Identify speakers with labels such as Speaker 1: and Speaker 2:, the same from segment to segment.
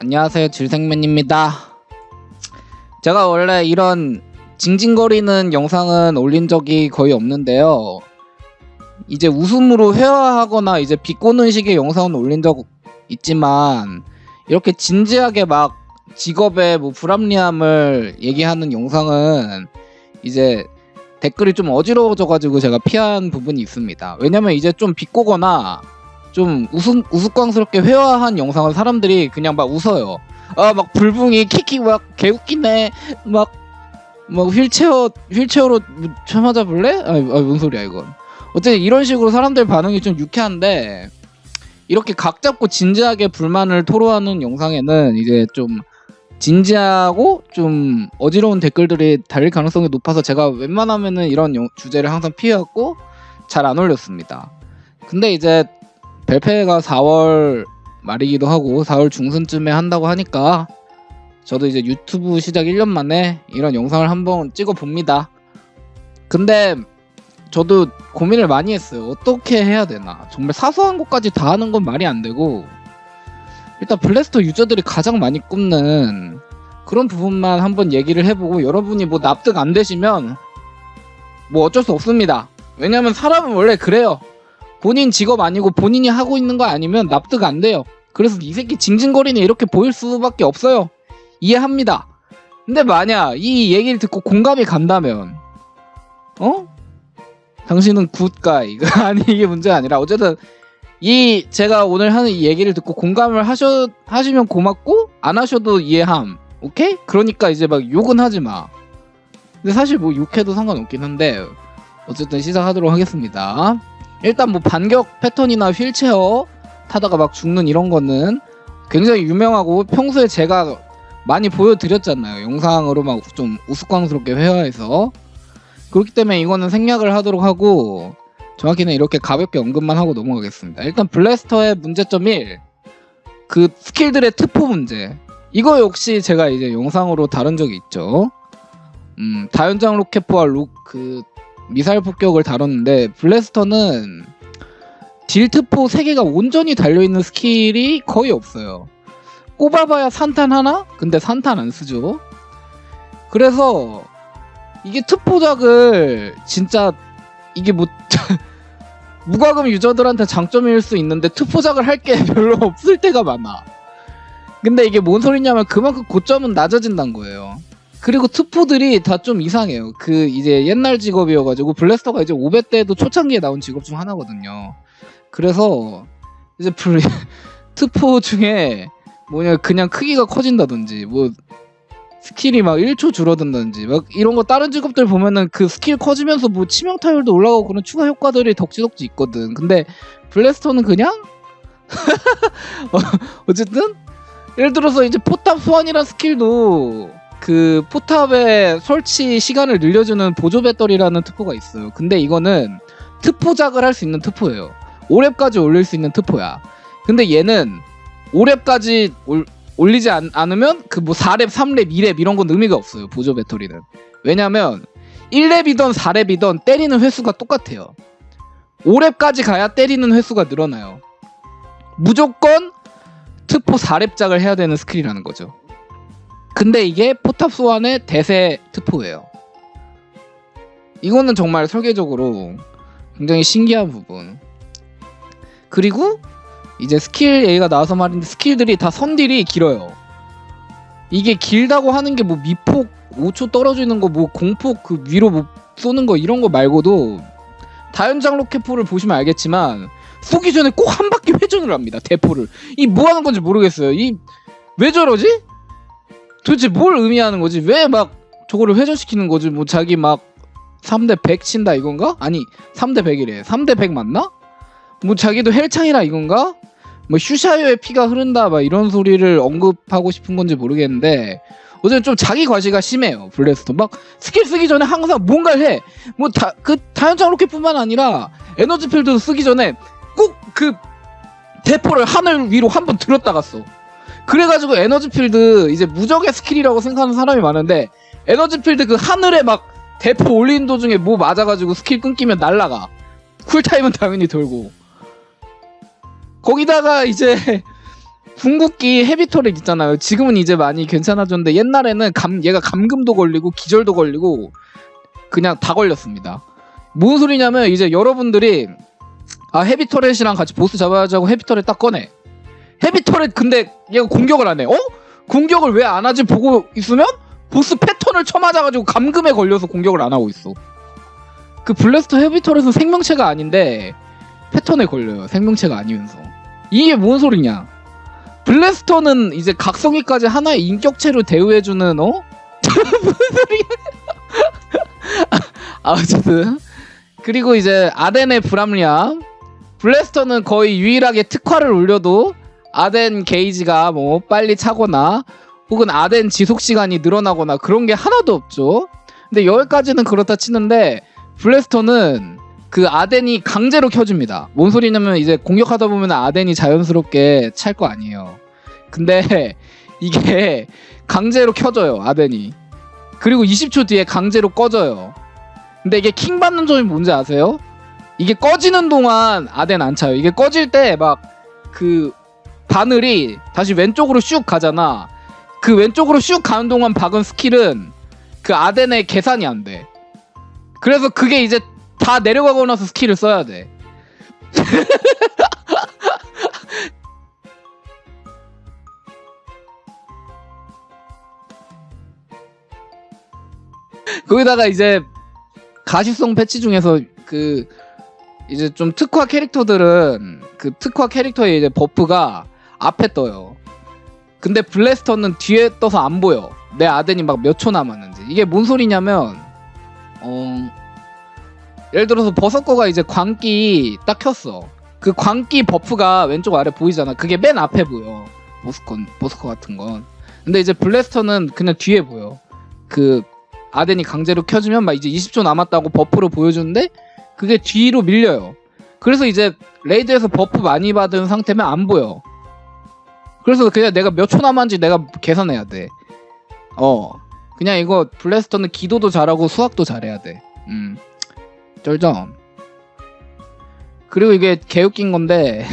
Speaker 1: 안녕하세요 질생맨입니다. 제가 원래 이런 징징거리는 영상은 올린 적이 거의 없는데요. 이제 웃음으로 회화하거나 이제 비꼬는 식의 영상은 올린 적 있지만 이렇게 진지하게 막 직업의 뭐 불합리함을 얘기하는 영상은 이제 댓글이 좀 어지러워져가지고 제가 피한 부분이 있습니다. 왜냐면 이제 좀 비꼬거나 좀 우스, 우스꽝스럽게 회화한 영상을 사람들이 그냥 막 웃어요. 아 막 불붕이 키키 막 개웃기네 막 막 휠체어 휠체어로 뭐 쳐맞아 볼래? 아, 아, 뭔 소리야 이건. 어쨌든 이런 식으로 사람들 반응이 좀 유쾌한데 이렇게 각 잡고 진지하게 불만을 토로하는 영상에는 이제 좀 진지하고 좀 어지러운 댓글들이 달릴 가능성이 높아서 제가 웬만하면은 이런 영- 주제를 항상 피해왔고 잘 안 올렸습니다. 근데 이제 벨페가 4월 말이기도 하고 4월 중순쯤에 한다고 하니까 저도 이제 유튜브 시작 1년 만에 이런 영상을 한번 찍어 봅니다. 근데 저도 고민을 많이 했어요. 어떻게 해야 되나. 정말 사소한 것까지 다 하는 건 말이 안 되고 일단 블래스터 유저들이 가장 많이 꼽는 그런 부분만 한번 얘기를 해보고 여러분이 뭐 납득 안 되시면 뭐 어쩔 수 없습니다. 왜냐면 사람은 원래 그래요. 본인 직업 아니고 본인이 하고 있는 거 아니면 납득 안 돼요. 그래서 이 새끼 징징거리네 이렇게 보일 수밖에 없어요. 이해합니다. 근데 만약 이 얘기를 듣고 공감이 간다면, 어? 당신은 굿가이. 아니 이게 문제가 아니라 어쨌든 이 제가 오늘 하는 이 얘기를 듣고 공감을 하셔 하시면 고맙고 안 하셔도 이해함. 오케이? 그러니까 이제 막 욕은 하지 마. 근데 사실 뭐 욕해도 상관없긴 한데 어쨌든 시작하도록 하겠습니다. 일단 뭐 반격 패턴이나 휠체어 타다가 막 죽는 이런 거는 굉장히 유명하고 평소에 제가 많이 보여드렸잖아요. 영상으로 막 좀 우스꽝스럽게 회화해서 그렇기 때문에 이거는 생략을 하도록 하고 정확히는 이렇게 가볍게 언급만 하고 넘어가겠습니다. 일단 블래스터의 문제점 1. 그 스킬들의 특포 문제. 이거 역시 제가 이제 영상으로 다룬 적이 있죠. 음, 다연장 로켓포와 로, 그 미사일 폭격을 다뤘는데 블래스터는 딜트포 3개가 온전히 달려있는 스킬이 거의 없어요. 꼽아봐야 산탄 하나? 근데 산탄 안 쓰죠. 그래서 이게 특포작을 진짜 이게 뭐 무과금 유저들한테 장점일 수 있는데 특포작을 할 게 별로 없을 때가 많아. 근데 이게 뭔 소리냐면 그만큼 고점은 낮아진다는 거예요. 그리고 투포들이 다 좀 이상해요. 그 이제 옛날 직업이어가지고 블래스터가 이제 500대에도 초창기에 나온 직업 중 하나거든요. 그래서 이제 블 투포 중에 뭐냐 그냥 크기가 커진다든지 뭐 스킬이 막 1초 줄어든다든지 막 이런 거 다른 직업들 보면은 그 스킬 커지면서 뭐 치명 타율도 올라가고 그런 추가 효과들이 덕지덕지 있거든. 근데 블래스터는 그냥 어, 어쨌든 예를 들어서 이제 포탑 소환이란 스킬도 그 포탑의 설치 시간을 늘려주는 보조 배터리라는 특포가 있어요. 근데 이거는 특포작을 할 수 있는 특포예요. 5렙까지 올릴 수 있는 특포야. 근데 얘는 5렙까지 올, 올리지 않, 않으면 그 뭐 4렙, 3렙, 2렙 이런 건 의미가 없어요. 보조 배터리는. 왜냐면 1렙이던 4렙이던 때리는 횟수가 똑같아요. 5렙까지 가야 때리는 횟수가 늘어나요. 무조건 특포 4렙작을 해야 되는 스킬이라는 거죠. 근데 이게 포탑 소환의 대세 특포예요. 이거는 정말 설계적으로 굉장히 신기한 부분. 그리고 이제 스킬 얘기가 나와서 말인데 스킬들이 다 선딜이 길어요. 이게 길다고 하는 게 뭐 미폭 5초 떨어지는 거 뭐 공폭 그 위로 뭐 쏘는 거 이런 거 말고도 다연장 로켓포를 보시면 알겠지만 쏘기 전에 꼭 한 바퀴 회전을 합니다. 대포를. 이 뭐 하는 건지 모르겠어요. 이 왜 저러지? 도대체 뭘 의미하는 거지? 왜 막 저거를 회전시키는 거지? 뭐 자기 막 3대 100 친다 이건가? 아니 3대 100이래 3대 100 맞나? 뭐 자기도 헬창이라 이건가? 뭐 슈샤이어의 피가 흐른다 막 이런 소리를 언급하고 싶은 건지 모르겠는데 어쨌든 좀 자기 과시가 심해요 블래스터 막 스킬 쓰기 전에 항상 뭔가를 해 뭐 다 그 다연장 로켓뿐만 아니라 에너지 필드 쓰기 전에 꼭 그 대포를 하늘 위로 한 번 들었다 갔어 그래가지고 에너지 필드 이제 무적의 스킬이라고 생각하는 사람이 많은데 에너지 필드 그 하늘에 막 대포 올리는 도중에 뭐 맞아가지고 스킬 끊기면 날라가 쿨타임은 당연히 돌고 거기다가 이제 궁극기 헤비터를 있잖아요. 지금은 이제 많이 괜찮아졌는데 옛날에는 감 얘가 감금도 걸리고 기절도 걸리고 그냥 다 걸렸습니다. 무슨 소리냐면 이제 여러분들이 아 헤비터렛이랑 같이 보스 잡아야지 하고 헤비터렛 딱 꺼내. 헤비터렛 근데 얘가 공격을 안 해. 어? 공격을 왜 안 하지 보고 있으면 보스 패턴을 쳐맞아가지고 감금에 걸려서 공격을 안 하고 있어. 그 블래스터 헤비터렛은 생명체가 아닌데 패턴에 걸려요. 생명체가 아니면서. 이게 뭔 소리냐? 블래스터는 이제 각성기까지 하나의 인격체로 대우해주는 어? 무슨 소리야? 아, 어쨌든 그리고 이제 아덴의 불합리함 블래스터는 거의 유일하게 특화를 올려도 아덴 게이지가 뭐 빨리 차거나 혹은 아덴 지속 시간이 늘어나거나 그런 게 하나도 없죠. 근데 여기까지는 그렇다 치는데 블래스터는 그 아덴이 강제로 켜줍니다. 뭔 소리냐면 이제 공격하다 보면 아덴이 자연스럽게 찰 거 아니에요. 근데 이게 강제로 켜져요. 아덴이. 그리고 20초 뒤에 강제로 꺼져요. 근데 이게 킹 받는 점이 뭔지 아세요? 이게 꺼지는 동안 아덴 안 차요. 이게 꺼질 때 막 그 바늘이 다시 왼쪽으로 슉 가잖아. 그 왼쪽으로 슉 가는 동안 박은 스킬은 그 아덴의 계산이 안 돼. 그래서 그게 이제 다 내려가고 나서 스킬을 써야 돼. 거기다가 이제 가시성 패치 중에서 그 이제 좀 특화 캐릭터들은 그 특화 캐릭터의 이제 버프가 앞에 떠요. 근데 블래스터는 뒤에 떠서 안 보여. 내 아덴이 막 몇 초 남았는지. 이게 뭔 소리냐면 어 예를 들어서 버섯거가 이제 광기 딱 켰어. 그 광기 버프가 왼쪽 아래 보이잖아. 그게 맨 앞에 보여. 보스콘 보스커 같은 건. 근데 이제 블래스터는 그냥 뒤에 보여. 그 아덴이 강제로 켜주면 막 이제 20초 남았다고 버프로 보여주는데 그게 뒤로 밀려요. 그래서 이제 레이드에서 버프 많이 받은 상태면 안 보여. 그래서 그냥 내가 몇 초 남았는지 내가 계산해야 돼. 어. 그냥 이거 블래스터는 기도도 잘하고 수학도 잘해야 돼. 음. 쩔죠? 그리고 이게 개웃긴 건데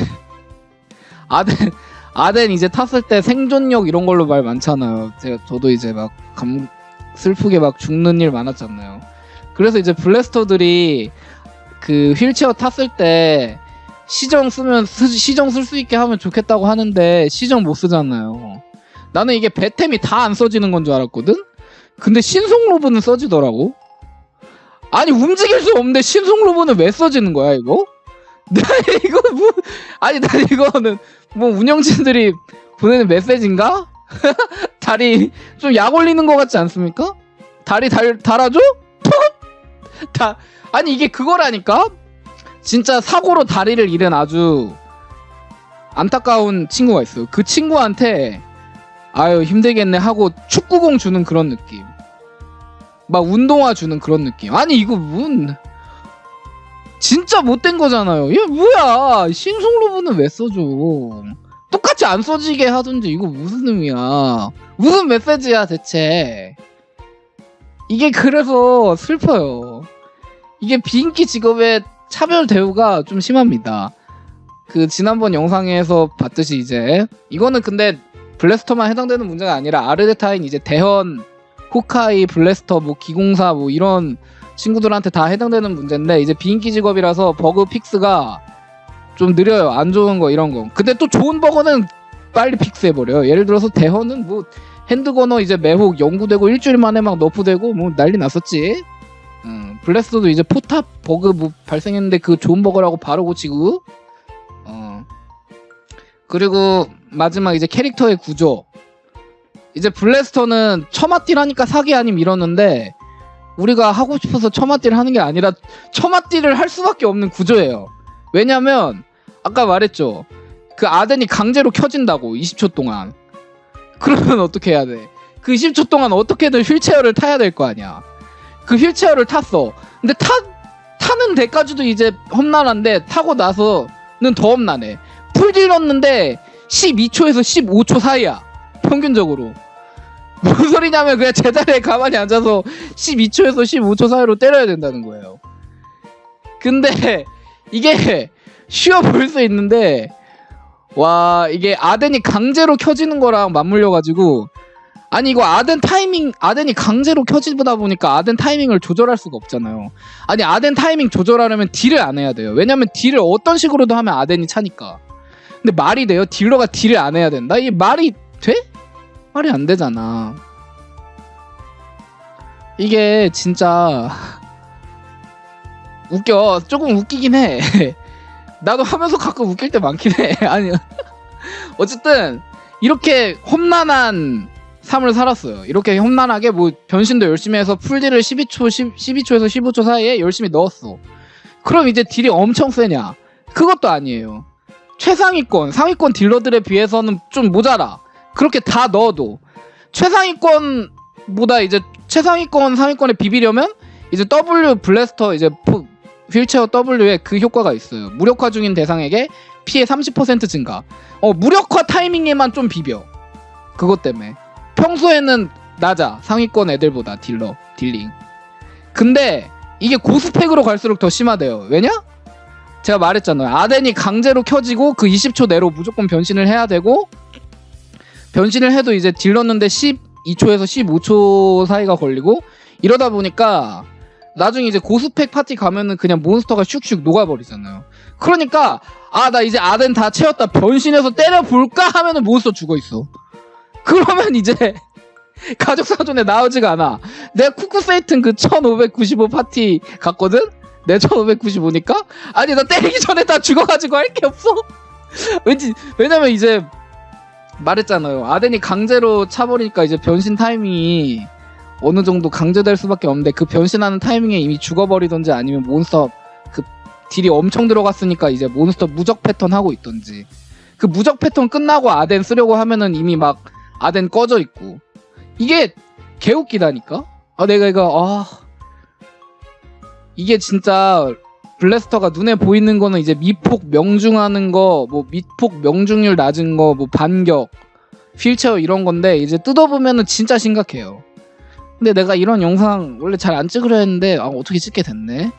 Speaker 1: 아덴 아덴 이제 탔을 때 생존력 이런 걸로 말 많잖아요. 제가 저도 이제 막 감, 슬프게 막 죽는 일 많았잖아요. 그래서 이제 블래스터들이 그 휠체어 탔을 때 시정 쓰면 쓰- 시정 쓸 수 있게 하면 좋겠다고 하는데 시정 못 쓰잖아요. 나는 이게 배템이 다 안 써지는 건 줄 알았거든. 근데 신속 로브는 써지더라고. 아니 움직일 수 없는데 신속 로브는 왜 써지는 거야 이거? 나 이거 뭐 아니 나 이거는 뭐 운영진들이 보내는 메시지인가? 다리 좀 약 올리는 것 같지 않습니까? 다리 달, 달아줘? 다 아니 이게 그거라니까? 진짜 사고로 다리를 잃은 아주 안타까운 친구가 있어요. 그 친구한테 아유 힘들겠네 하고 축구공 주는 그런 느낌. 막 운동화 주는 그런 느낌. 아니 이거 뭔 진짜 못된 거잖아요. 얘 뭐야? 신속 로브는 왜 써줘? 똑같이 안 써지게 하든지 이거 무슨 의미야? 무슨 메시지야 대체? 이게 그래서 슬퍼요. 이게 비인기 직업의 차별 대우가 좀 심합니다. 그 지난번 영상에서 봤듯이 이제 이거는 근데 블래스터만 해당되는 문제가 아니라 아르데타인 이제 대현, 호카이, 블래스터, 뭐 기공사 뭐 이런 친구들한테 다 해당되는 문제인데 이제 비인기 직업이라서 버그 픽스가 좀 느려요. 안 좋은 거 이런 거. 근데 또 좋은 버거는 빨리 픽스해 버려요. 예를 들어서 대현은 뭐 핸드거너 이제 매혹 연구되고 일주일 만에 막 너프되고 뭐 난리 났었지. 음, 블래스터도 이제 포탑 버그 뭐 발생했는데 그 좋은 버거라고 바로 고치고. 어. 그리고 마지막 이제 캐릭터의 구조. 이제 블래스터는 처마딜 하니까 사기 아님 이러는데 우리가 하고 싶어서 처마딜 하는 게 아니라 처마딜을 할 수밖에 없는 구조예요. 왜냐면 아까 말했죠. 그 아덴이 강제로 켜진다고 20초 동안. 그러면 어떻게 해야 돼? 그 20초 동안 어떻게든 휠체어를 타야 될 거 아니야. 그 휠체어를 탔어. 근데 타 타는 데까지도 이제 험난한데 타고 나서는 더 험난해. 풀딜 넣는데 12초에서 15초 사이야. 평균적으로. 무슨 소리냐면 그냥 제자리에 가만히 앉아서 12초에서 15초 사이로 때려야 된다는 거예요. 근데 이게 쉬워 보일 수 있는데 와 이게 아덴이 강제로 켜지는 거랑 맞물려 가지고 아니 이거 아덴 타이밍 아덴이 강제로 켜지다 보니까 아덴 타이밍을 조절할 수가 없잖아요. 아니 아덴 타이밍 조절하려면 딜을 안 해야 돼요. 왜냐면 딜을 어떤 식으로도 하면 아덴이 차니까. 근데 말이 돼요? 딜러가 딜을 안 해야 된다? 이게 말이 돼? 말이 안 되잖아. 이게 진짜 웃겨. 조금 웃기긴 해. 나도 하면서 가끔 웃길 때 많긴 해. 아니 어쨌든 이렇게 험난한 삶을 살았어요. 이렇게 험난하게 뭐 변신도 열심히 해서 풀딜을 12초 10, 12초에서 15초 사이에 열심히 넣었어. 그럼 이제 딜이 엄청 세냐? 그것도 아니에요. 최상위권, 상위권 딜러들에 비해서는 좀 모자라. 그렇게 다 넣어도 최상위권보다 이제 최상위권, 상위권에 비비려면 이제 W 블래스터 이제 포- 휠체어 W에 그 효과가 있어요. 무력화 중인 대상에게 피해 30% 증가. 어 무력화 타이밍에만 좀 비벼. 그것 때문에 평소에는 낮아 상위권 애들보다 딜러 딜링. 근데 이게 고스펙으로 갈수록 더 심하대요. 왜냐? 제가 말했잖아요. 아덴이 강제로 켜지고 그 20초 내로 무조건 변신을 해야 되고 변신을 해도 이제 딜렀는데 12초에서 15초 사이가 걸리고 이러다 보니까 나중에 이제 고스펙 파티 가면은 그냥 몬스터가 슉슉 녹아버리잖아요. 그러니까 아 나 이제 아덴 다 채웠다 변신해서 때려볼까 하면은 몬스터 죽어있어. 그러면 이제 가족 사전에 나오지가 않아. 내가 쿠쿠세이튼 그 1595 파티 갔거든? 내 1595니까? 아니 나 때리기 전에 다 죽어가지고 할 게 없어. 왠지 왜냐면 이제 말했잖아요. 아덴이 강제로 차버리니까 이제 변신 타이밍이 어느 정도 강제될 수밖에 없는데 그 변신하는 타이밍에 이미 죽어버리던지 아니면 몬스터 그 딜이 엄청 들어갔으니까 이제 몬스터 무적 패턴 하고 있던지 그 무적 패턴 끝나고 아덴 쓰려고 하면은 이미 막 아덴 꺼져 있고 이게 개웃기다니까 아 내가 이거 아 이게 진짜 블래스터가 눈에 보이는 거는 이제 미폭 명중하는 거, 뭐 미폭 명중률 낮은 거, 뭐 반격, 휠체어 이런 건데 이제 뜯어보면은 진짜 심각해요. 근데 내가 이런 영상 원래 잘 안 찍으려 했는데 아, 어떻게 찍게 됐네.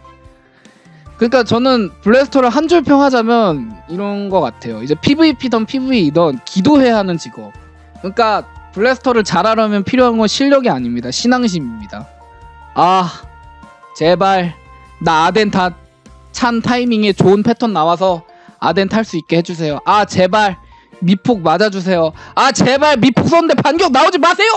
Speaker 1: 그러니까 저는 블래스터를 한 줄 평하자면 이런 거 같아요. 이제 PVP던 PVE던 기도해야 하는 직업. 그러니까 블래스터를 잘하려면 필요한 건 실력이 아닙니다. 신앙심입니다. 아 제발 나 아덴 다 찬 타이밍에 좋은 패턴 나와서 아덴 탈 수 있게 해주세요. 아 제발 미폭 맞아주세요. 아 제발 미폭 썼는데 반격 나오지 마세요.